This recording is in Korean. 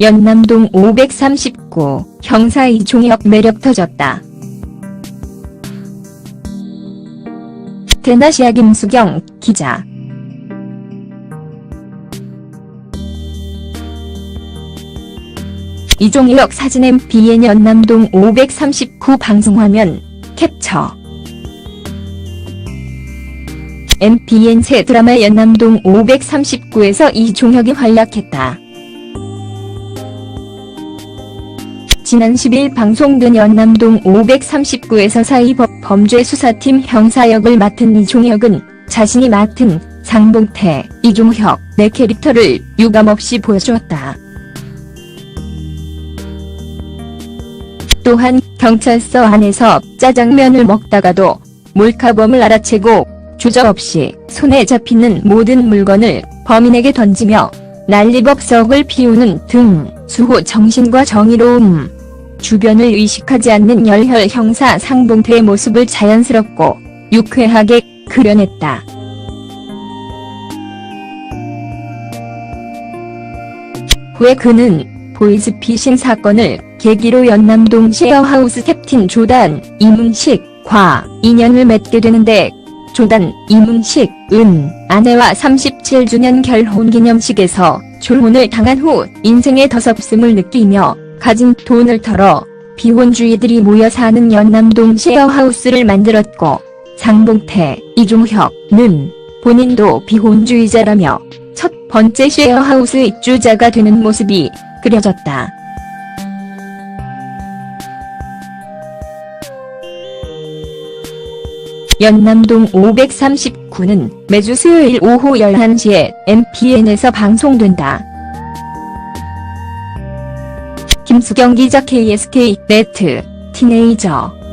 연남동 539 형사 이종혁 매력 터졌다. 대나시아 김수경 기자 이종혁 사진 MBN 연남동 539 방송화면 캡처 MBN 새 드라마 연남동 539에서 이종혁이 활약했다. 지난 10일 방송된 연남동 539에서 사이법 범죄수사팀 형사역을 맡은 이종혁은 자신이 맡은 장봉태, 이종혁 네 캐릭터를 유감없이 보여주었다. 또한 경찰서 안에서 짜장면을 먹다가도 몰카범을 알아채고 주저없이 손에 잡히는 모든 물건을 범인에게 던지며 난리법석을 피우는 등 수호 정신과 정의로움, 주변을 의식하지 않는 열혈 형사 상봉태의 모습을 자연스럽고 유쾌하게 그려냈다. 후에 그는 보이스피싱 사건을 계기로 연남동 셰어하우스 캡틴 조단, 이문식 과 인연을 맺게 되는데 조단, 이문식, 은, 아내와 37주년 결혼 기념식에서 졸혼을 당한 후 인생의 더섭음을 느끼며 가진 돈을 털어 비혼주의들이 모여 사는 연남동 셰어하우스를 만들었고 장봉태, 이종혁는 본인도 비혼주의자라며 첫 번째 셰어하우스 입주자가 되는 모습이 그려졌다. 연남동 539는 매주 수요일 오후 11시에 MPN에서 방송된다. 김수경 기자 KSK 네트 티네이저